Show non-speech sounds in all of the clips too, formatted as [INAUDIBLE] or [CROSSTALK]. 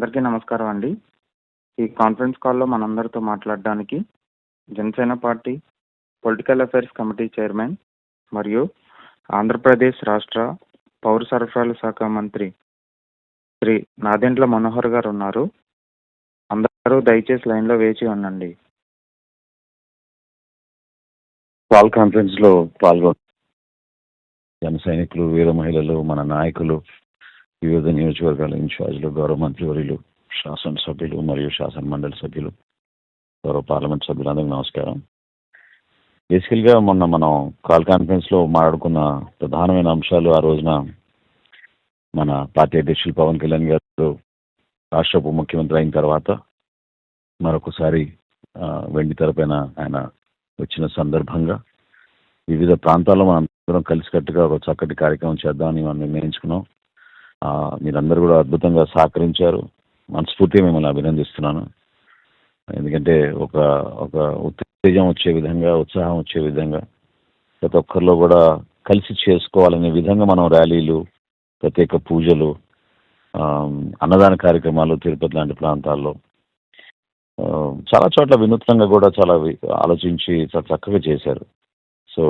అందరికీ నమస్కారం అండి. ఈ కాన్ఫరెన్స్ కాల్లో మనందరితో మాట్లాడడానికి Janasena party political affairs committee chairman మరియు ఆంధ్రప్రదేశ్ రాష్ట్ర పౌర సరఫరాల శాఖ మంత్రి శ్రీ నాదెండ్ల మనోహర్ గారు ఉన్నారు. అందరూ దయచేసి లైన్లో వేచి ఉండండి. కాల్ కాన్ఫరెన్స్లో పాల్గొన పాల్గొ జన సైనికులు వీర మహిళలు మన నాయకులు వివిధ నియోజకవర్గాల ఇన్ఛార్జీలు గౌరవ మంత్రివర్యులు శాసనసభ్యులు మరియు శాసన మండలి సభ్యులు గౌరవ పార్లమెంట్ సభ్యులందరికీ నమస్కారం. బేసికల్గా మొన్న మనం కాల్ కాన్ఫరెన్స్లో మాట్లాడుకున్న ప్రధానమైన అంశాలు ఆ రోజున మన పార్టీ అధ్యక్షులు పవన్ కళ్యాణ్ గారు రాష్ట్ర ఉప ముఖ్యమంత్రి అయిన తర్వాత మరొకసారి వెండి తెరపైన ఆయన వచ్చిన సందర్భంగా వివిధ ప్రాంతాల్లో మనం అందరం కలిసికట్టుగా ఒక చక్కటి కార్యక్రమం చేద్దామని మనం నిర్ణయించుకున్నాం. మీరందరూ కూడా అద్భుతంగా సహకరించారు. మనస్ఫూర్తిగా మిమ్మల్ని అభినందిస్తున్నాను. ఎందుకంటే ఒక ఒక ఉత్తేజం వచ్చే విధంగా ఉత్సాహం వచ్చే విధంగా ప్రతి ఒక్కరిలో కూడా కలిసి చేసుకోవాలనే విధంగా మనం ర్యాలీలు ప్రత్యేక పూజలు అన్నదాన కార్యక్రమాలు తిరుపతి లాంటి ప్రాంతాల్లో చాలా చోట్ల వినూత్నంగా కూడా చాలా ఆలోచించి చాలా చక్కగా చేశారు. సో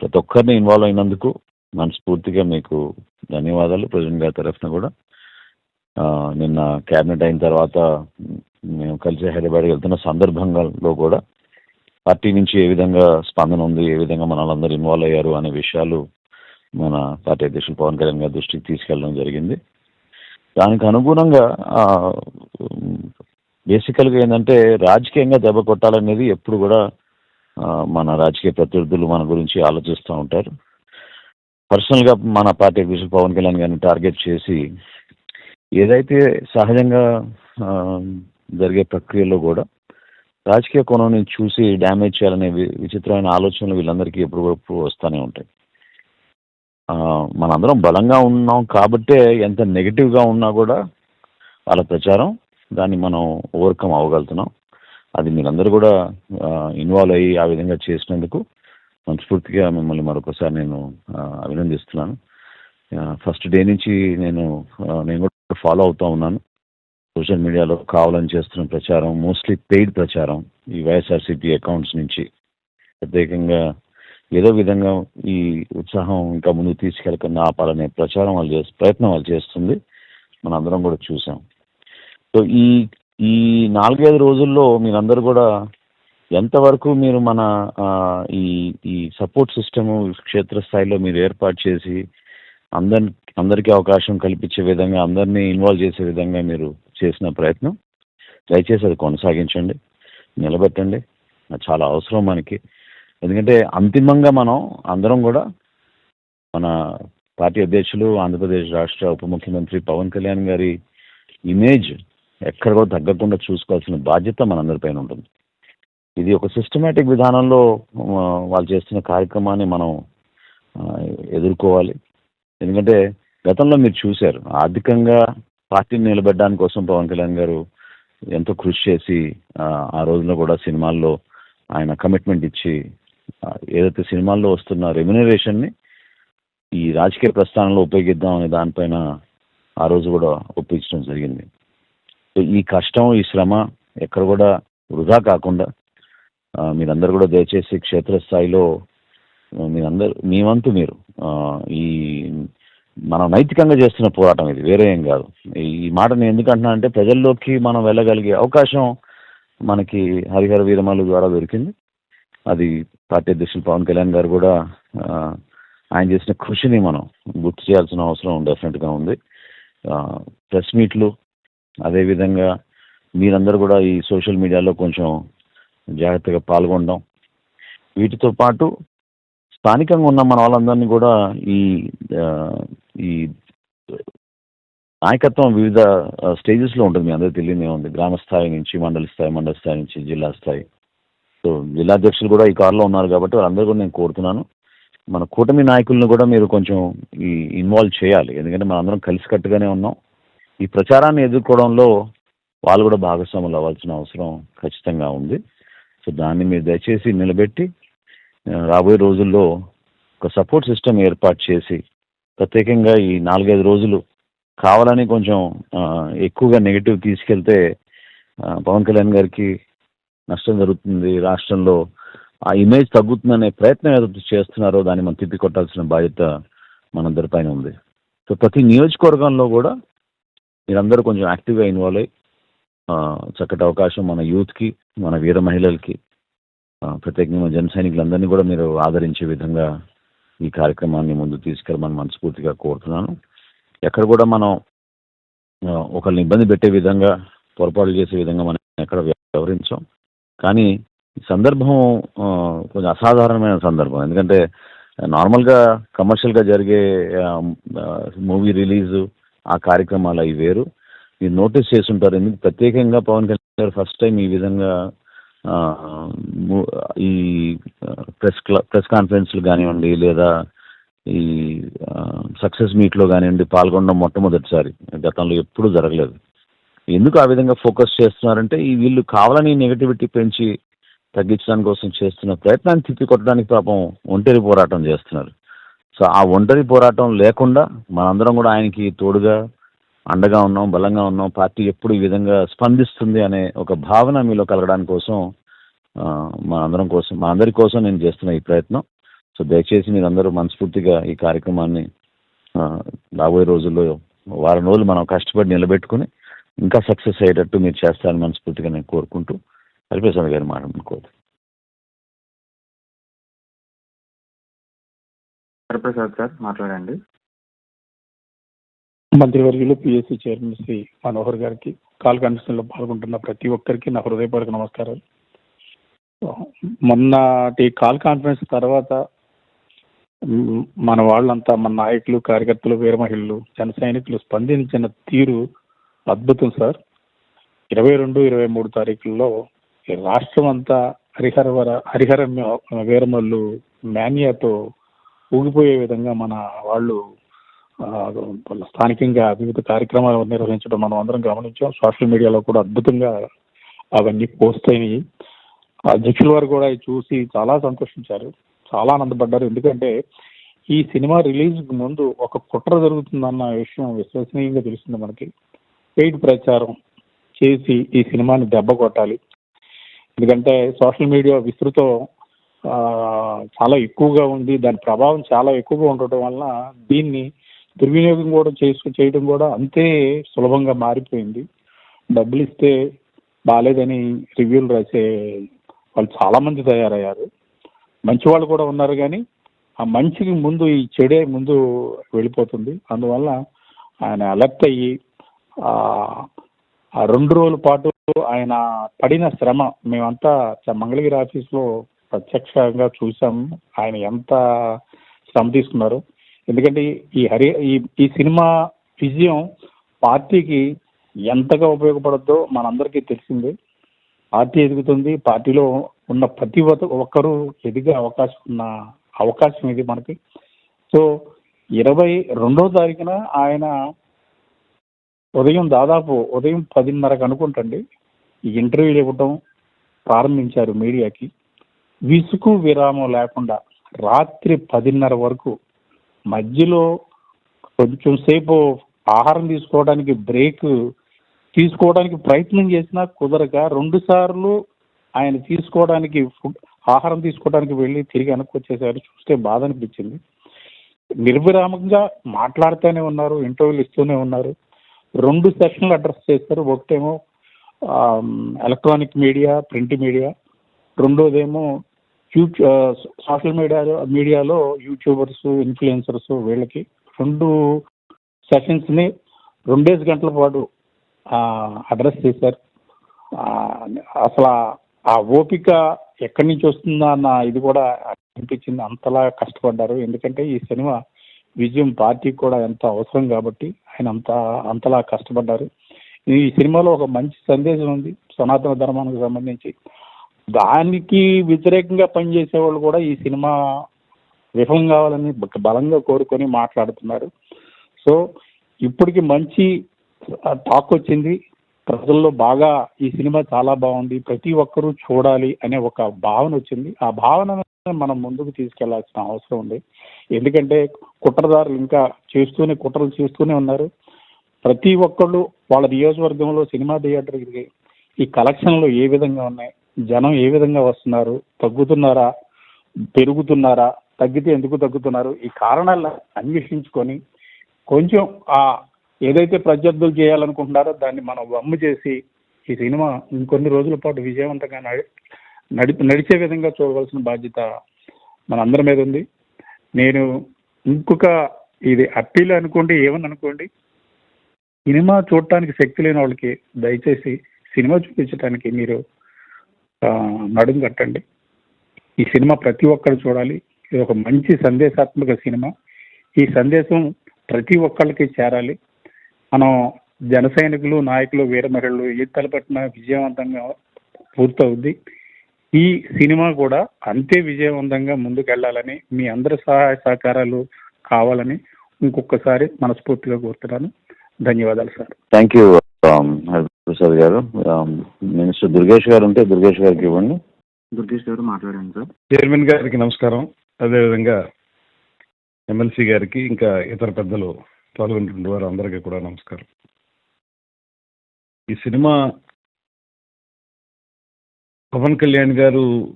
ప్రతి ఒక్కరిని ఇన్వాల్వ్ అయినందుకు మనస్ఫూర్తిగా మీకు ధన్యవాదాలు. ప్రెసిడెంట్ గారి తరఫున కూడా. నిన్న క్యాబినెట్ అయిన తర్వాత మేము కలిసి హైదరాబాద్ వెళ్తున్న సందర్భంలో కూడా పార్టీ నుంచి ఏ విధంగా స్పందన ఉంది ఏ విధంగా మన ఇన్వాల్వ్ అయ్యారు అనే విషయాలు మన పార్టీ అధ్యక్షులు పవన్ కళ్యాణ్ గారి దృష్టికి తీసుకెళ్ళడం జరిగింది. దానికి అనుగుణంగా బేసికల్గా ఏంటంటే రాజకీయంగా దెబ్బ కొట్టాలనేది ఎప్పుడు కూడా మన రాజకీయ ప్రత్యర్థులు మన గురించి ఆలోచిస్తూ ఉంటారు. పర్సనల్గా మన పార్టీ అధ్యక్షుడు పవన్ కళ్యాణ్ గారిని టార్గెట్ చేసి ఏదైతే సహజంగా జరిగే ప్రక్రియలో కూడా రాజకీయ కోణం చూసి డ్యామేజ్ చేయాలనే విచిత్రమైన ఆలోచనలు వీళ్ళందరికీ ఎప్పుడు ఎప్పుడు వస్తూనే ఉంటాయి. మనందరం బలంగా ఉన్నాం కాబట్టే ఎంత నెగిటివ్గా ఉన్నా కూడా వాళ్ళ ప్రచారం దాన్ని మనం ఓవర్కమ్ అవ్వగలుగుతున్నాం. అది మీరందరూ కూడా ఇన్వాల్వ్ అయ్యి ఆ విధంగా చేసినందుకు మనస్ఫూర్తిగా మిమ్మల్ని మరొకసారి నేను అభినందిస్తున్నాను. ఫస్ట్ డే నుంచి నేను నేను కూడా ఫాలో అవుతూ ఉన్నాను. సోషల్ మీడియాలో కావాలని చేస్తున్న ప్రచారం మోస్ట్లీ పెయిడ్ ప్రచారం ఈ వైఎస్ఆర్సీపీ అకౌంట్స్ నుంచి. ప్రత్యేకంగా ఏదో విధంగా ఈ ఉత్సాహం ఇంకా ముందుకు తీసుకెళ్ళకుండా ఆపాలనే ప్రచారం వాళ్ళు చేసి ప్రయత్నం వాళ్ళు చేస్తుంది. మనందరం కూడా చూసాం. సో ఈ ఈ నాలుగైదు రోజుల్లో మీరందరూ కూడా ఎంతవరకు మీరు మన ఈ ఈ సపోర్ట్ సిస్టము క్షేత్రస్థాయిలో మీరు ఏర్పాటు చేసి అందరి అందరికీ అవకాశం కల్పించే విధంగా అందరినీ ఇన్వాల్వ్ చేసే విధంగా మీరు చేసిన ప్రయత్నం దయచేసి అది కొనసాగించండి నిలబెట్టండి. అది చాలా అవసరం మనకి. ఎందుకంటే అంతిమంగా మనం అందరం కూడా మన పార్టీ అధ్యక్షులు ఆంధ్రప్రదేశ్ రాష్ట్ర ఉప ముఖ్యమంత్రి పవన్ కళ్యాణ్ గారి ఇమేజ్ ఎక్కడ కూడా తగ్గకుండా చూసుకోవాల్సిన బాధ్యత మనందరిపైన ఉంటుంది. ఇది ఒక సిస్టమేటిక్ విధానంలో వాళ్ళు చేస్తున్న కార్యక్రమాన్ని మనం ఎదుర్కోవాలి. ఎందుకంటే గతంలో మీరు చూశారు ఆర్థికంగా పార్టీని నిలబెట్టడానికి కోసం పవన్ కళ్యాణ్ గారు ఎంతో కృషి చేసి ఆ, రోజుల్లో కూడా సినిమాల్లో ఆయన కమిట్మెంట్ ఇచ్చి ఏదైతే సినిమాల్లో వస్తున్న రెమ్యునరేషన్ని ఈ రాజకీయ ప్రస్థానంలో ఉపయోగిద్దాం అనే దానిపైన ఆ రోజు కూడా ఒప్పించడం జరిగింది. సో ఈ కష్టం ఈ శ్రమ ఎక్కడ కూడా వృధా కాకుండా మీరందరూ కూడా దయచేసి క్షేత్రస్థాయిలో మీరందరూ మీ వంతు మీరు ఈ మనం నైతికంగా చేస్తున్న పోరాటం ఇది వేరే ఏం కాదు. ఈ మాట నేను ఎందుకంటున్నా అంటే ప్రజల్లోకి మనం వెళ్ళగలిగే అవకాశం మనకి హరిహర వీరమాలు ద్వారా దొరికింది. అది పార్టీ అధ్యక్షులు పవన్ కళ్యాణ్ గారు కూడా ఆయన చేసిన కృషిని మనం గుర్తు చేయాల్సిన అవసరం డెఫినెట్గా ఉంది. ప్రెస్ మీట్లు అదేవిధంగా మీరందరూ కూడా ఈ సోషల్ మీడియాలో కొంచెం జాగ్రత్తగా పాల్గొనడం. వీటితో పాటు స్థానికంగా ఉన్న మన వాళ్ళందరినీ కూడా ఈ ఈ నాయకత్వం వివిధ స్టేజెస్లో ఉంటుంది. మీ అందరికీ తెలియదే ఉంది గ్రామ స్థాయి నుంచి మండల స్థాయి మండల స్థాయి నుంచి జిల్లా స్థాయి. సో జిల్లా అధ్యక్షులు కూడా ఈ కారులో ఉన్నారు కాబట్టి వాళ్ళందరూ కూడా నేను కోరుతున్నాను. మన కూటమి నాయకులను కూడా మీరు కొంచెం ఈ ఇన్వాల్వ్ చేయాలి. ఎందుకంటే మనం అందరం కలిసికట్టుగానే ఉన్నాం. ఈ ప్రచారాన్ని ఎదుర్కోవడంలో వాళ్ళు కూడా భాగస్వాములు అవ్వాల్సిన అవసరం ఖచ్చితంగా ఉంది. సో దాన్ని మీరు దయచేసి నిలబెట్టి రాబోయే రోజుల్లో ఒక సపోర్ట్ సిస్టమ్ ఏర్పాటు చేసి ప్రత్యేకంగా ఈ నాలుగైదు రోజులు కావాలని కొంచెం ఎక్కువగా నెగిటివ్ తీసుకెళ్తే పవన్ కళ్యాణ్ గారికి నష్టం జరుగుతుంది. రాష్ట్రంలో ఆ ఇమేజ్ తగ్గుతుందనే ప్రయత్నం ఏదైతే చేస్తున్నారో దాన్ని మనం తిప్పి కొట్టాల్సిన బాధ్యత మనందరిపైన ఉంది. సో ప్రతి నియోజకవర్గంలో కూడా మీరందరూ కొంచెం యాక్టివ్గా ఇన్వాల్వ్ అయ్యి చక్కటి అవకాశం మన యూత్కి మన వీర మహిళలకి ప్రత్యేకంగా మన జన సైనికులందరినీ కూడా మీరు ఆదరించే విధంగా ఈ కార్యక్రమాన్ని ముందు తీసుకెళ్ళమని మనస్ఫూర్తిగా కోరుతున్నాను. ఎక్కడ కూడా మనం ఒకరిని ఇబ్బంది పెట్టే విధంగా పొరపాటు చేసే విధంగా మనం ఎక్కడ వ్యవహరించాం. కానీ ఈ సందర్భం కొంచెం అసాధారణమైన సందర్భం. ఎందుకంటే నార్మల్గా కమర్షియల్గా జరిగే మూవీ రిలీజు ఆ కార్యక్రమాలు అవి వేరు. మీరు నోటీస్ చేస్తుంటారు. ఎందుకు? ప్రత్యేకంగా పవన్ కళ్యాణ్ గారు ఫస్ట్ టైం ఈ విధంగా ఈ ప్రెస్ ప్రెస్ కాన్ఫరెన్స్లు కానివ్వండి లేదా ఈ సక్సెస్ మీట్లో కానివ్వండి పాల్గొనడం మొట్టమొదటిసారి. గతంలో ఎప్పుడూ జరగలేదు. ఎందుకు ఆ విధంగా ఫోకస్ చేస్తున్నారంటే ఈ వీళ్ళు కావాలని నెగటివిటీ పెంచి తగ్గించడానికి కోసం చేస్తున్న ప్రయత్నాన్ని తిప్పికొట్టడానికి పాపం ఒంటరి పోరాటం చేస్తున్నారు. సో ఆ ఒంటరి పోరాటం లేకుండా మనందరం కూడా ఆయనకి తోడుగా అండగా ఉన్నాం బలంగా ఉన్నాం పార్టీ ఎప్పుడు ఈ విధంగా స్పందిస్తుంది అనే ఒక భావన మీలో కలగడానికి కోసం మా అందరం కోసం మా అందరి కోసం నేను చేస్తున్న ఈ ప్రయత్నం. సో దయచేసి మీరందరూ మనస్ఫూర్తిగా ఈ కార్యక్రమాన్ని రాబోయే రోజుల్లో వారం రోజులు మనం కష్టపడి నిలబెట్టుకుని ఇంకా సక్సెస్ అయ్యేటట్టు మీరు చేస్తారని మనస్ఫూర్తిగా నేను కోరుకుంటూ హరిప్రసాద్ గారి మాట కోరు హరిప్రసాద్ సార్ మాట్లాడండి. మంత్రివర్యులు పిఎస్సి చైర్మన్ శ్రీ మనోహర్ గారికి కాల్ కాన్ఫరెన్స్లో పాల్గొంటున్న ప్రతి ఒక్కరికి నా హృదయపూర్వక నమస్కారాలు. మొన్నటి కాల్ కాన్ఫరెన్స్ తర్వాత మన వాళ్ళంతా మన నాయకులు కార్యకర్తలు వీర మహిళలు జన సైనికులు స్పందించిన తీరు అద్భుతం సార్. ఇరవై రెండు ఇరవై మూడు తారీఖుల్లో రాష్ట్రం అంతా హరిహర వర- హరిహర వీరమల్లు మాన్యాతో ఊగిపోయే విధంగా మన వాళ్ళు స్థానికంగా వివిధ కార్యక్రమాలు నిర్వహించడం మనం అందరం గమనించాం. సోషల్ మీడియాలో కూడా అద్భుతంగా అవన్నీ పోస్ట్ అయినాయి. అధ్యక్షుల వారు కూడా చూసి చాలా సంతోషించారు. చాలా ఆనందపడ్డారు. ఎందుకంటే ఈ సినిమా రిలీజ్ ముందు ఒక కుట్ర జరుగుతుందన్న విషయం విశ్వసనీయంగా తెలుస్తుంది మనకి. పెయిడ్ ప్రచారం చేసి ఈ సినిమాని దెబ్బ కొట్టాలి. ఎందుకంటే సోషల్ మీడియా విస్తృతం చాలా ఎక్కువగా ఉంది. దాని ప్రభావం చాలా ఎక్కువగా ఉండటం వలన దీన్ని దుర్వినియోగం కూడా చేసు చేయడం కూడా అంతే సులభంగా మారిపోయింది. డబ్బులు ఇస్తే బాగాలేదని రివ్యూలు రాసే వాళ్ళు చాలామంది తయారయ్యారు. మంచి వాళ్ళు కూడా ఉన్నారు కానీ ఆ మంచికి ముందు ఈ చెడే ముందు వెళ్ళిపోతుంది. అందువల్ల ఆయన అలర్ట్ అయ్యి ఆ రెండు రోజుల పాటు ఆయన పడిన శ్రమ మేమంతా చ- మంగళగిరి ఆఫీస్లో ప్రత్యక్షంగా చూసాం. ఆయన ఎంత శ్రమ తీసుకున్నారు. ఎందుకంటే ఈ హరి ఈ ఈ సినిమా విజయం పార్టీకి ఎంతగా ఉపయోగపడద్దో మనందరికీ తెలిసిందే. పార్టీ ఎదుగుతుంది పార్టీలో ఉన్న ప్రతి ఒక్క- ఒక్కరూ ఎదిగే అవకాశం ఉన్న అవకాశం ఇది మనకి. సో ఇరవై రెండో తారీఖున ఆయన ఉదయం దాదాపు ఉదయం పదిన్నరకు అనుకుంటండి ఈ ఇంటర్వ్యూలు ఇవ్వటం ప్రారంభించారు మీడియాకి. విసుకు విరామం లేకుండా రాత్రి పదిన్నర వరకు మధ్యలో కొంచెం సేపు ఆహారం తీసుకోవడానికి బ్రేక్ తీసుకోవడానికి ప్రయత్నం చేసినా కుదరక రెండు సార్లు ఆయన తీసుకోవడానికి ఫుడ్ ఆహారం తీసుకోవడానికి వెళ్ళి తిరిగి వెనక్కి వచ్చేసారు చూస్తే బాధ అనిపించింది. నిర్విరామంగా మాట్లాడుతూనే ఉన్నారు ఇంటర్వ్యూలు ఇస్తూనే ఉన్నారు. రెండు సెక్షన్లు అడ్రస్ చేస్తారు. ఒకటేమో ఎలక్ట్రానిక్ మీడియా ప్రింట్ మీడియా. రెండోదేమో సోషల్ మీడియాలో మీడియాలో యూట్యూబర్స్ ఇన్ఫ్లుయెన్సర్స్ వీళ్ళకి రెండు సెషన్స్ని రెండేసి గంటల పాటు అడ్రస్ చేశారు. అసలు ఆ- ఆ ఓపిక ఎక్కడి నుంచి వస్తుందా అన్న ఇది కూడా అనిపించింది. అంతలా కష్టపడ్డారు. ఎందుకంటే ఈ సినిమా విజయం పార్టీకి కూడా ఎంత అవసరం కాబట్టి ఆయన అంత అంతలా కష్టపడ్డారు. ఈ సినిమాలో ఒక మంచి సందేశం ఉంది. సనాతన ధర్మానికి సంబంధించి. దానికి వ్యతిరేకంగా పనిచేసే వాళ్ళు కూడా ఈ సినిమా విఫలం కావాలని బలంగా కోరుకొని మాట్లాడుతున్నారు. సో ఇప్పటికి మంచి టాక్ వచ్చింది. ప్రజల్లో బాగా ఈ సినిమా చాలా బాగుంది. ప్రతి ఒక్కరూ చూడాలి అనే ఒక భావన వచ్చింది. ఆ భావన మనం ముందుకు తీసుకెళ్ళాల్సిన అవసరం ఉంది. ఎందుకంటే కుట్రదారులు ఇంకా చేస్తూనే కుట్రలు చేస్తూనే ఉన్నారు. ప్రతి ఒక్కళ్ళు వాళ్ళ నియోజకవర్గంలో సినిమా థియేటర్కి ఈ కలెక్షన్లు ఏ విధంగా ఉన్నాయి? జనం ఏ విధంగా వస్తున్నారు? తగ్గుతున్నారా? పెరుగుతున్నారా? తగ్గితే ఎందుకు తగ్గుతున్నారు? ఈ కారణాలను అన్వేషించుకొని కొంచెం ఆ ఏదైతే ప్రత్యర్థులు చేయాలనుకుంటున్నారో దాన్ని మనం వమ్ము చేసి ఈ సినిమా ఇంకొన్ని రోజుల పాటు విజయవంతంగా నడి నడిచే విధంగా చూడవలసిన బాధ్యత మనందరి మీద ఉంది. నేను ఇంకొక ఇది అప్పీల్ అనుకోండి ఏమని అనుకోండి సినిమా చూడటానికి శక్తి లేని వాళ్ళకి దయచేసి సినిమా చూపించడానికి మీరు నడుం కట్టండి. ఈ సినిమా ప్రతి ఒక్కరు చూడాలి. ఇది ఒక మంచి సందేశాత్మక సినిమా. ఈ సందేశం ప్రతి ఒక్కళ్ళకి చేరాలి. మనం జన సైనికులు నాయకులు వీర మహిళలు ఏ విజయవంతంగా పూర్తవుద్ది. ఈ సినిమా కూడా అంతే విజయవంతంగా ముందుకెళ్ళాలని మీ అందరి సహాయ సహకారాలు కావాలని ఇంకొకసారి మనస్ఫూర్తిగా కోరుతున్నాను. ధన్యవాదాలు సార్. థ్యాంక్ యూ ప్రసాద్ గారు మినిస్టర్ దుర్గేష్ గారు ఉంటే దుర్గేష్ గారికి ఇవ్వండి. దుర్గేష్ గారు మాట్లాడండి సార్. చైర్మన్ గారికి నమస్కారం. అదేవిధంగా ఎమ్మెల్సీ గారికి ఇంకా ఇతర పెద్దలు పాల్గొంటున్న వారు అందరికీ కూడా నమస్కారం. ఈ సినిమా పవన్ కళ్యాణ్ గారు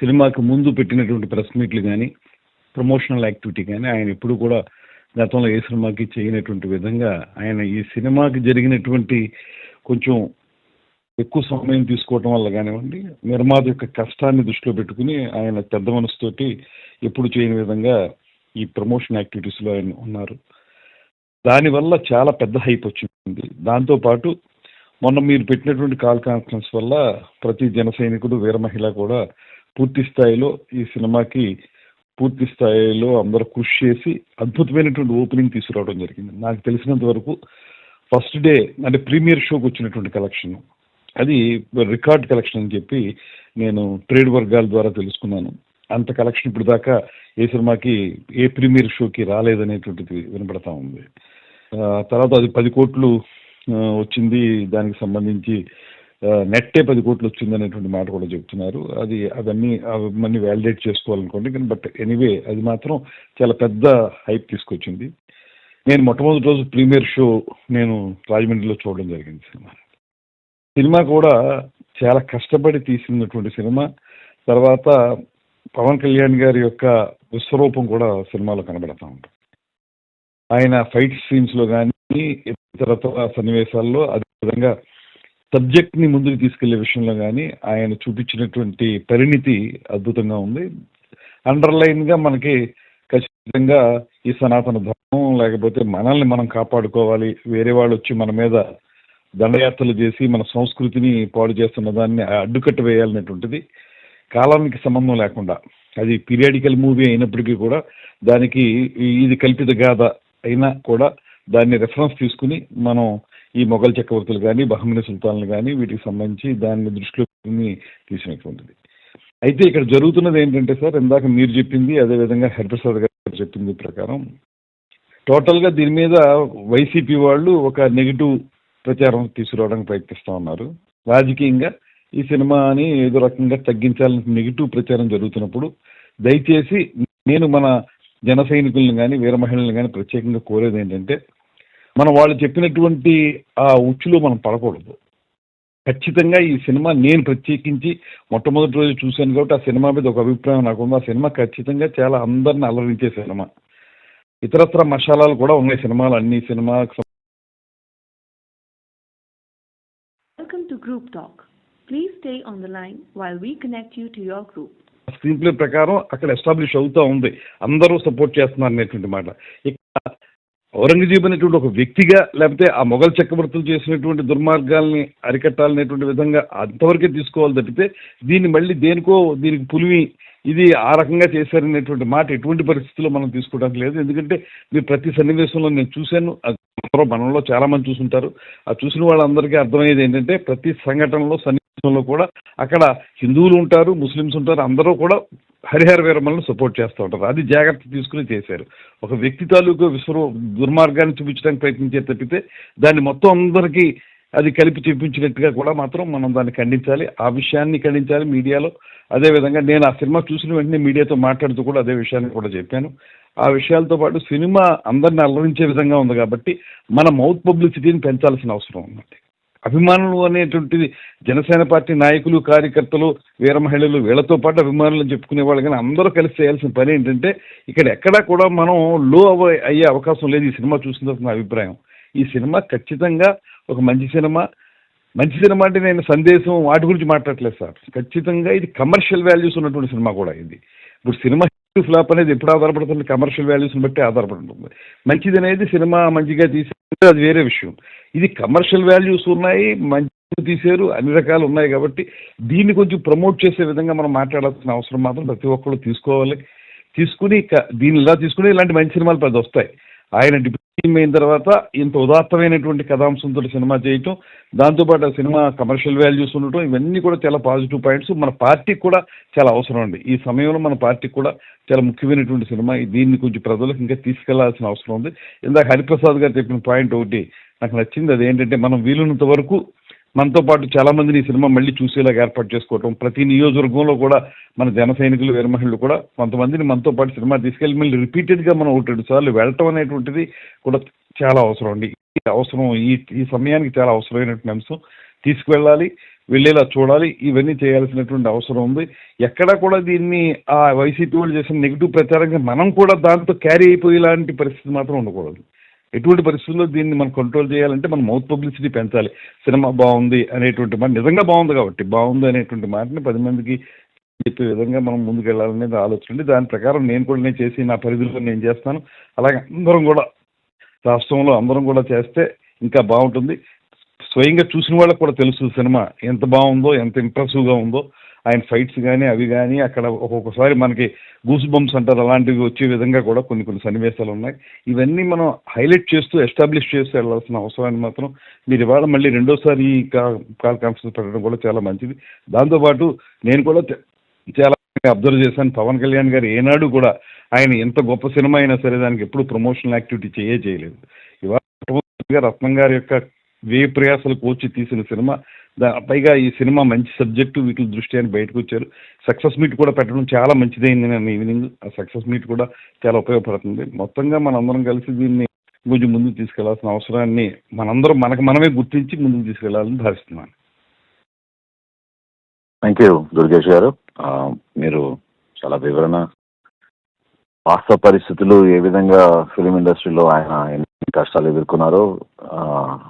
సినిమాకి ముందు పెట్టినటువంటి ప్రెస్ మీట్లు కానీ ప్రమోషనల్ యాక్టివిటీ కానీ ఆయన ఎప్పుడు కూడా గతంలో ఏ సినిమాకి చేయనటువంటి విధంగా ఆయన ఈ సినిమాకి జరిగినటువంటి కొంచెం ఎక్కువ సమయం తీసుకోవటం వల్ల కానివ్వండి నిర్మాత యొక్క కష్టాన్ని దృష్టిలో పెట్టుకుని ఆయన పెద్ద మనసుతోటి ఎప్పుడు చేయని విధంగా ఈ ప్రమోషన్ యాక్టివిటీస్లో ఆయన ఉన్నారు. దానివల్ల చాలా పెద్ద హైప్ వచ్చింది. దాంతోపాటు మొన్న మీరు పెట్టినటువంటి కాల్ కాన్ఫరెన్స్ వల్ల ప్రతి జన సైనికుడు వీర మహిళ కూడా పూర్తి స్థాయిలో ఈ సినిమాకి పూర్తి స్థాయిలో అందరూ కృషి చేసి అద్భుతమైనటువంటి ఓపెనింగ్ తీసుకురావడం జరిగింది. నాకు తెలిసినంత వరకు ఫస్ట్ డే అంటే ప్రీమియర్ షోకి వచ్చినటువంటి కలెక్షన్ అది రికార్డ్ కలెక్షన్ అని చెప్పి నేను ట్రేడ్ వర్గాల ద్వారా తెలుసుకున్నాను. అంత కలెక్షన్ ఇప్పుడు దాకా ఏ సినిమాకి ఏ ప్రీమియర్ షోకి రాలేదనేటువంటిది వినపడతా ఉంది. తర్వాత అది పది కోట్లు వచ్చింది. దానికి సంబంధించి నెట్టే పది కోట్లు వచ్చింది అనేటువంటి మాట కూడా చెప్తున్నారు. అది అవన్నీ అవన్నీ వ్యాలిడేట్ చేసుకోవాలనుకోండి కానీ బట్ ఎనీవే అది మాత్రం చాలా పెద్ద హైప్ తీసుకొచ్చింది. నేను మొట్టమొదటి రోజు ప్రీమియర్ షో నేను రాజమండ్రిలో చూడడం జరిగింది సినిమా. సినిమా కూడా చాలా కష్టపడి తీసినటువంటి సినిమా. తర్వాత పవన్ కళ్యాణ్ గారి యొక్క విశ్వరూపం కూడా సినిమాలో కనబడతా ఉంటుంది ఆయన ఫైట్ సీన్స్లో కానీ ఇతరత్వ సన్నివేశాల్లో అదేవిధంగా సబ్జెక్ట్ని ముందుకు తీసుకెళ్ళే విషయంలో కానీ ఆయన చూపించినటువంటి పరిణితి అద్భుతంగా ఉంది. అండర్లైన్గా మనకి ఖచ్చితంగా ఈ సనాతన ధర్మం లేకపోతే మనల్ని మనం కాపాడుకోవాలి వేరే వాళ్ళు వచ్చి మన మీద దండయాత్రలు చేసి మన సంస్కృతిని పాడు చేస్తున్న దాన్ని అడ్డుకట్ట వేయాలనేటువంటిది కాలానికి సంబంధం లేకుండా. అది పీరియాడికల్ మూవీ అయినప్పటికీ కూడా దానికి ఇది కల్పిత గాథ అయినా కూడా దాన్ని రెఫరెన్స్ తీసుకుని మనం ఈ మొఘల్ చక్రవర్తులు కానీ బహమిన సుల్తాన్లు కానీ వీటికి సంబంధించి దాన్ని దృష్టిలో తీసినటువంటిది. అయితే ఇక్కడ జరుగుతున్నది ఏంటంటే సార్ ఇందాక మీరు చెప్పింది అదేవిధంగా హరిప్రసాద్ గారు చెప్పింది ప్రకారం టోటల్గా దీని మీద వైసీపీ వాళ్ళు ఒక నెగిటివ్ ప్రచారం తీసుకురావడానికి ప్రయత్నిస్తూ ఉన్నారు. రాజకీయంగా ఈ సినిమాని ఏదో రకంగా తగ్గించాలని నెగిటివ్ ప్రచారం జరుగుతున్నప్పుడు దయచేసి నేను మన జన సైనికులను కానీ వీర మహిళలను కానీ ప్రత్యేకంగా కోరేది ఏంటంటే మనం వాళ్ళు చెప్పినటువంటి ఆ ఉచ్చులో మనం పడకూడదు. ఖచ్చితంగా ఈ సినిమా నేను ప్రత్యేకించి మొట్టమొదటి రోజు చూశాను కాబట్టి ఆ సినిమా మీద ఒక అభిప్రాయం నాకు ఉంది ఆ సినిమా ఖచ్చితంగా చాలా అందరిని అలరించే సినిమా. ఇతరత్ర మసాలాలు కూడా ఉన్నాయి సినిమాలు. అన్ని సినిమా group. స్క్రీన్ ప్లే ప్రకారం అక్కడ ఎస్టాబ్లిష్ అవుతూ ఉంది. అందరూ సపోర్ట్ చేస్తున్నారు అనేటువంటి మాట. ఔరంగజేబు అనేటువంటి ఒక వ్యక్తిగా లేకపోతే ఆ మొఘల్ చక్రవర్తులు చేసినటువంటి దుర్మార్గాల్ని అరికట్టాలనేటువంటి విధంగా అంతవరకే తీసుకోవాలి తప్పితే దీన్ని మళ్ళీ దేనికో దీనికి పులివి ఇది ఆ రకంగా చేశారనేటువంటి మాట ఎటువంటి పరిస్థితుల్లో మనం తీసుకోవడానికి లేదు. ఎందుకంటే మీరు ప్రతి సన్నివేశంలో నేను చూశాను మనలో చాలా మంది చూసుంటారు. ఆ చూసిన వాళ్ళందరికీ అర్థమయ్యేది ఏంటంటే ప్రతి సంఘటనలో సన్ని లో కూడా అక్కడ హిందువులు ఉంటారు ముస్లిమ్స్ ఉంటారు అందరూ కూడా హరిహర వీరమలను సపోర్ట్ చేస్తూ ఉంటారు. అది జాగ్రత్త తీసుకుని చేశారు. ఒక వ్యక్తి తాలూకు విశ్వ దుర్మార్గాన్ని చూపించడానికి ప్రయత్నించే తప్పితే దాన్ని మొత్తం అందరికీ అది కలిపి చూపించినట్టుగా కూడా మాత్రం మనం దాన్ని ఖండించాలి. ఆ విషయాన్ని ఖండించాలి మీడియాలో. అదేవిధంగా నేను ఆ సినిమా చూసిన వెంటనే మీడియాతో మాట్లాడుతూ కూడా అదే విషయాన్ని కూడా చెప్పాను. ఆ విషయాలతో పాటు సినిమా అందరిని అలరించే విధంగా ఉంది కాబట్టి మన మౌత్ పబ్లిసిటీని పెంచాల్సిన అవసరం ఉందండి. అభిమానులు అనేటువంటిది జనసేన పార్టీ నాయకులు కార్యకర్తలు వీర మహిళలు వీళ్ళతో పాటు అభిమానులు చెప్పుకునే వాళ్ళు కానీ అందరూ కలిసి చేయాల్సిన పని ఏంటంటే ఇక్కడ ఎక్కడా కూడా మనం లో అవ అయ్యే అవకాశం లేదు ఈ సినిమా చూసిన తర్వాత నా అభిప్రాయం. ఈ సినిమా ఖచ్చితంగా ఒక మంచి సినిమా. మంచి సినిమా అంటే నేను సందేశం వాటి గురించి మాట్లాడలేదు సార్. ఖచ్చితంగా ఇది కమర్షియల్ వాల్యూస్ ఉన్నటువంటి సినిమా కూడా ఇది. ఇప్పుడు సినిమా ఫ్లాప్ అనేది ఎప్పుడు ఆధారపడుతుంది? కమర్షియల్ వాల్యూస్ని బట్టి ఆధారపడి ఉంటుంది మంచిది అనేది సినిమా మంచిగా తీసేది అది వేరే విషయం. ఇది కమర్షియల్ వాల్యూస్ ఉన్నాయి మంచి తీశారు అన్ని రకాలు ఉన్నాయి కాబట్టి దీన్ని కొంచెం ప్రమోట్ చేసే విధంగా మనం మాట్లాడాల్సిన అవసరం మాత్రం ప్రతి ఒక్కరు తీసుకోవాలి. తీసుకుని క- దీన్ని ఇలా తీసుకుని ఇలాంటి మంచి సినిమాలు పెద్ద వస్తాయి. ఆయన డిప్యూటీ అయిన తర్వాత ఇంత ఉదాత్తమైనటువంటి కథాంశంతో సినిమా చేయటం దాంతోపాటు ఆ సినిమా కమర్షియల్ వాల్యూస్ ఉండటం ఇవన్నీ కూడా చాలా పాజిటివ్ పాయింట్స్. మన పార్టీకి కూడా చాలా అవసరం అండి. ఈ సమయంలో మన పార్టీకి కూడా చాలా ముఖ్యమైనటువంటి సినిమా. దీన్ని కొంచెం ప్రజలకు ఇంకా తీసుకెళ్ళాల్సిన అవసరం ఉంది. ఇందాక హరిప్రసాద్ గారు చెప్పిన పాయింట్ ఒకటి నాకు నచ్చింది అదేంటంటే మనం వీలున్నంత వరకు మనతో పాటు చాలా మందిని ఈ సినిమా మళ్ళీ చూసేలాగా ఏర్పాటు చేసుకోవటం ప్రతి నియోజకవర్గంలో కూడా మన జన సైనికులు వీరమహిళలు కూడా కొంతమందిని మనతో పాటు సినిమా తీసుకెళ్ళి మళ్ళీ రిపీటెడ్గా మనం ఒకటి రెండు సార్లు వెళ్ళటం అనేటువంటిది కూడా చాలా అవసరం అండి. ఈ అవసరం ఈ ఈ సమయానికి చాలా అవసరమైనటువంటి అంశం. తీసుకువెళ్ళాలి వెళ్ళేలా చూడాలి ఇవన్నీ చేయాల్సినటువంటి అవసరం ఉంది. ఎక్కడా కూడా దీన్ని ఆ వైసీపీ వాళ్ళు చేసిన నెగిటివ్ ప్రచారంగా మనం కూడా దాంతో క్యారీ అయిపోయేలాంటి పరిస్థితి మాత్రం ఉండకూడదు. ఎటువంటి పరిస్థితుల్లో దీన్ని మనం కంట్రోల్ చేయాలంటే మనం మౌత్ పబ్లిసిటీ పెంచాలి. సినిమా బాగుంది అనేటువంటి మాట నిజంగా బాగుంది కాబట్టి బాగుంది అనేటువంటి మాటని పది మందికి చెప్పే విధంగా మనం ముందుకెళ్ళాలనేది ఆలోచన ఉంది. దాని ప్రకారం నేను కూడా నేను చేసి నా పరిధిలో నేను చేస్తాను. అలాగే అందరం కూడా రాష్ట్రంలో అందరం కూడా చేస్తే ఇంకా బాగుంటుంది. స్వయంగా చూసిన వాళ్ళకి కూడా తెలుసు సినిమా ఎంత బాగుందో ఎంత ఇంప్రెసివ్గా ఉందో. ఆయన ఫైట్స్ కానీ అవి కానీ అక్కడ ఒక్కొక్కసారి మనకి గూస్ బంప్స్ అంటారు. అలాంటివి వచ్చే విధంగా కూడా కొన్ని కొన్ని సన్నివేశాలు ఉన్నాయి. ఇవన్నీ మనం హైలైట్ చేస్తూ ఎస్టాబ్లిష్ చేస్తూ వెళ్ళాల్సిన అవసరాన్ని మాత్రం మీరు ఇవాళ మళ్ళీ రెండోసారి ఈ కా- కాల్ కాన్ఫరెన్స్ పెట్టడం కూడా చాలా మంచిది. దాంతోపాటు నేను కూడా చాలా అబ్జర్వ్ చేశాను. పవన్ కళ్యాణ్ గారు ఏనాడు కూడా ఆయన ఎంత గొప్ప సినిమా అయినా సరే దానికి ఎప్పుడు ప్రమోషనల్ యాక్టివిటీ చేయే చేయలేదు. ఇవాళ రత్నం గారి యొక్క వ్యయ ప్రయాసాలు కోర్చి తీసిన సినిమా. పైగా ఈ సినిమా మంచి సబ్జెక్టు వీటి దృష్టి అని బయటకు వచ్చారు. సక్సెస్ మీట్ కూడా పెట్టడం చాలా మంచిదైంది నేను ఈవినింగ్. ఆ సక్సెస్ మీట్ కూడా చాలా ఉపయోగపడుతుంది. మొత్తంగా మనందరం కలిసి దీన్ని కొంచెం ముందుకు తీసుకెళ్ళాల్సిన అవసరాన్ని మనందరం మనకు మనమే గుర్తించి ముందుకు తీసుకెళ్ళాలని భావిస్తున్నాను. థ్యాంక్ యూ దుర్గేష్ గారు. మీరు చాలా వివరణ. వాస్తవ పరిస్థితులు ఏ విధంగా ఫిలిం ఇండస్ట్రీలో ఆయన కష్టాలు ఎదుర్కొన్నారో.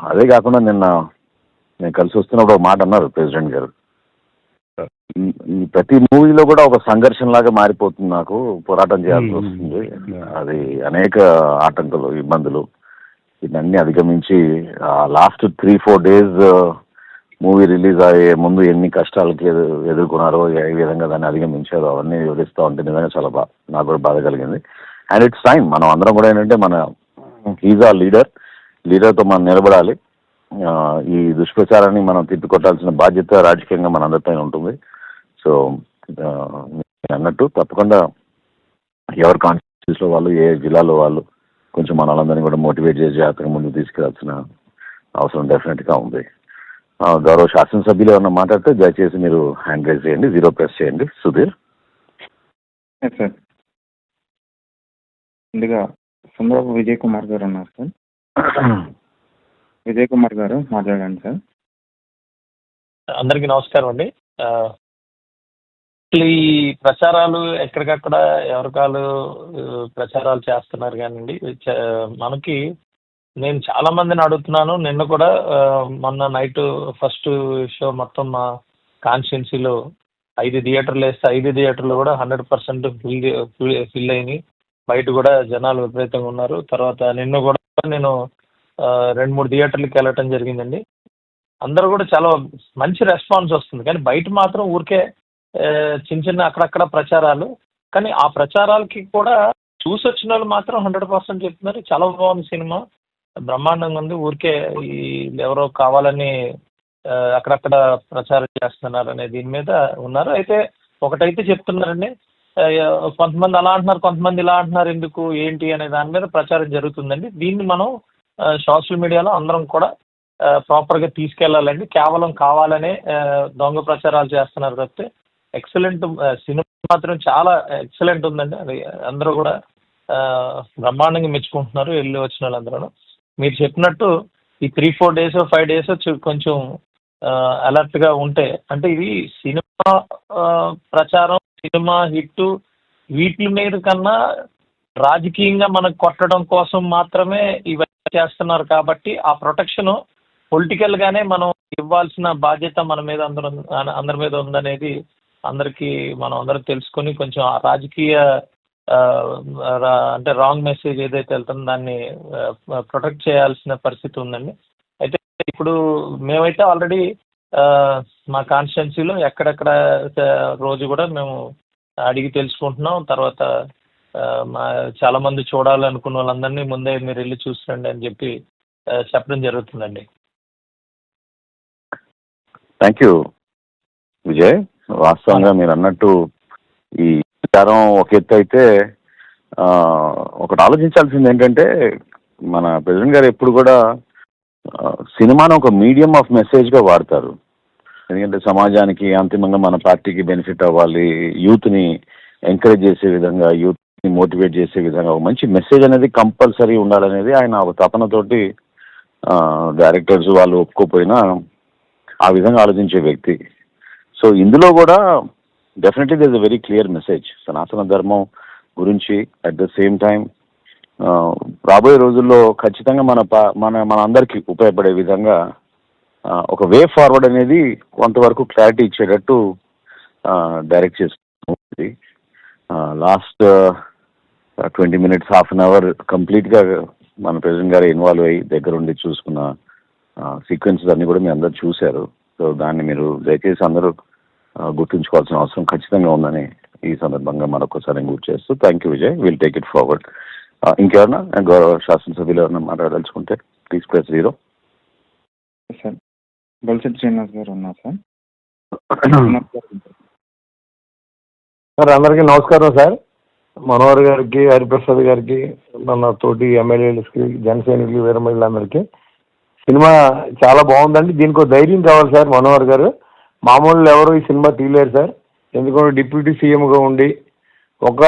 అదే కాకుండా నిన్న నేను కలిసి వస్తున్నప్పుడు ఒక మాట అన్నారు ప్రెసిడెంట్ గారు. ఈ- ఈ ప్రతి మూవీలో కూడా ఒక సంఘర్షణ లాగా మారిపోతుంది నాకు. పోరాటం చేయాల్సి. వస్తుంది. అది అనేక ఆటంకాలు ఇబ్బందులు ఇవన్నీ అధిగమించి last three four days movie release అయ్యే ముందు ఎన్ని కష్టాలకి ఎదు- ఎదుర్కొన్నారో ఏ విధంగా దాన్ని అధిగమించారో అవన్నీ వివరిస్తూ ఉంటే నిజంగా చాలా బా నాకు కూడా బాధ కలిగింది. అండ్ ఇట్స్ టైం మనం అందరం కూడా ఏంటంటే మన హీజ్ ఆ లీడర్ లీడర్తో మనం నిలబడాలి. ఈ దుష్ప్రచారాన్ని మనం తిప్పికొట్టాల్సిన బాధ్యత రాజకీయంగా మన అందరిపైన ఉంటుంది. సో అన్నట్టు తప్పకుండా ఎవరి కాన్స్టిట్యూన్సీలో వాళ్ళు ఏ జిల్లాలో వాళ్ళు కొంచెం మనలందరినీ కూడా మోటివేట్ చేసి జాగ్రత్తగా ముందుకు తీసుకురాల్సిన అవసరం డెఫినెట్గా ఉంది. గౌరవ శాసనసభ్యులు ఏమన్నా మాట్లాడితే దయచేసి మీరు హ్యాండ్ రైజ్ చేయండి జీరో ప్రెస్ చేయండి. సుధీర్? సార్ ముందుగా సుందరపు విజయ్ కుమార్ గారు ఉన్నారు సార్. విజయ్ కుమార్ గారు మాట్లాడండి సార్. అందరికీ నమస్కారం అండి. ఈ ప్రచారాలు ఎక్కడికక్కడ ఎవరికాలు ప్రచారాలు చేస్తున్నారు కానివ్వండి మనకి నేను చాలా మందిని అడుగుతున్నాను. నిన్న కూడా మొన్న నైట్ ఫస్ట్ షో మొత్తం మా కాన్స్టిట్యున్సీలో ఐదు థియేటర్లు వేస్తే ఐదు థియేటర్లు కూడా హండ్రెడ్ పర్సెంట్ ఫిల్ ఫిల్ అయినాయి. బయట కూడా జనాలు విపరీతంగా ఉన్నారు. తర్వాత నిన్న కూడా నేను రెండు మూడు థియేటర్లకు వెళ్ళటం జరిగిందండి. అందరూ కూడా చాలా మంచి రెస్పాన్స్ వస్తుంది. కానీ బయట మాత్రం ఊరికే చిన్న చిన్న అక్కడక్కడ ప్రచారాలు. కానీ ఆ ప్రచారాలకి కూడా చూసి వచ్చిన వాళ్ళు మాత్రం హండ్రెడ్ పర్సెంట్ చెప్తున్నారు. చాలా బాగుంది సినిమా. బ్రహ్మాండంగా ఉంది. ఊరికే ఈ ఎవరో కావాలని అక్కడక్కడ ప్రచారం చేస్తున్నారు అనే దీని మీద ఉన్నారు. అయితే ఒకటైతే చెప్తున్నారండి. కొంతమంది అలా అంటున్నారు కొంతమంది ఇలా అంటున్నారు ఎందుకు ఏంటి అనే దాని మీద ప్రచారం జరుగుతుందండి. దీన్ని మనం సోషల్ మీడియాలో అందరం కూడా ప్రాపర్గా తీసుకెళ్ళాలండి. కేవలం కావాలనే దొంగ ప్రచారాలు చేస్తున్నారు తప్పితే ఎక్సలెంట్ సినిమా మాత్రం చాలా ఎక్సలెంట్ ఉందండి. అది అందరూ కూడా బ్రహ్మాండంగా మెచ్చుకుంటున్నారు వెళ్ళి వచ్చిన వాళ్ళందరూ మీరు చెప్పినట్టు ఈ three four days five days కొంచెం అలర్ట్గా ఉంటే అంటే ఇది సినిమా ప్రచారం సినిమా హిట్ వీటి మీద కన్నా రాజకీయంగా మనకు కొట్టడం కోసం మాత్రమే ఇవన్నీ చేస్తున్నారు కాబట్టి ఆ ప్రొటెక్షన్ పొలిటికల్ గానే మనం ఇవ్వాల్సిన బాధ్యత మన మీద అందరూ అందరి మీద ఉందనేది అందరికీ మనం అందరం తెలుసుకొని కొంచెం ఆ రాజకీయ రా- అంటే రాంగ్ మెసేజ్ ఏదైతే వెళ్తుందో దాన్ని ప్రొటెక్ట్ చేయాల్సిన పరిస్థితి ఉందండి. ఇప్పుడు మేమైతే ఆల్రెడీ మా కాన్స్టిట్యున్సీలో ఎక్కడెక్కడ రోజు కూడా మేము అడిగి తెలుసుకుంటున్నాం. తర్వాత మా చాలా మంది చూడాలనుకున్న వాళ్ళందరినీ ముందే మీరు వెళ్ళి చూసిరండి అని చెప్పి చెప్పడం జరుగుతుందండి. Thank you Vijay. వాస్తవంగా మీరు అన్నట్టు ఈ విచారం ఒక ఎత్తు అయితే ఒకటి ఆలోచించాల్సింది ఏంటంటే మన ప్రెసిడెంట్ గారు ఎప్పుడు కూడా సినిమాను ఒక మీడియం ఆఫ్ మెసేజ్గా వాడతారు. ఎందుకంటే సమాజానికి అంతిమంగా మన పార్టీకి బెనిఫిట్ అవ్వాలి. యూత్ని ఎంకరేజ్ చేసే విధంగా యూత్ని మోటివేట్ చేసే విధంగా ఒక మంచి మెసేజ్ అనేది కంపల్సరీ ఉండాలనేది ఆయన ఒక తపనతోటి డైరెక్టర్స్ వాళ్ళు ఒప్పుకోపోయినా ఆ విధంగా ఆలోచించే వ్యక్తి. సో ఇందులో కూడా definitely this uh very clear message. సనాతన ధర్మం గురించి అట్ ద సేమ్ టైం రాబోయే రోజుల్లో ఖచ్చితంగా మన మన మన అందరికీ ఉపయోగపడే విధంగా ఒక వే ఫార్వర్డ్ అనేది కొంతవరకు క్లారిటీ ఇచ్చేటట్టు డైరెక్ట్ చేస్తుంది. Last twenty minutes half an hour కంప్లీట్గా మన ప్రెసిడెంట్ గారు ఇన్వాల్వ్ అయ్యి దగ్గరుండి చూసుకున్న సీక్వెన్సెస్ అన్ని కూడా మీ అందరు చూశారు. సో దాన్ని మీరు దయచేసి అందరూ గుర్తుంచుకోవాల్సిన అవసరం ఖచ్చితంగా ఉందని ఈ సందర్భంగా మరొకసారి గుర్తు చేస్తూ thank you Vijay. Will take it forward ఇంకెవరన్నా? గౌరవ శాసనసభ్యులు ఎవరన్నా మాట్లాడదలుచుకుంటే please press zero sir Bolisetti Srinivas గారు ఉన్నారు [CLEARS THROAT] సార్. సార్. అందరికీ నమస్కారం సార్. మనోహర్ గారికి హరిప్రసాద్ గారికి మన తోటి ఎమ్మెల్యేలకి జన సైనికులు వీరమహిళలందరికీ సినిమా చాలా బాగుందండి. దీనికి ఒక ధైర్యం కావాలి సార్ మనోహర్ గారు. మామూలు ఎవరు ఈ సినిమా తీయలేరు సార్. ఎందుకంటే డిప్యూటీ సీఎంగా ఉండి ఒక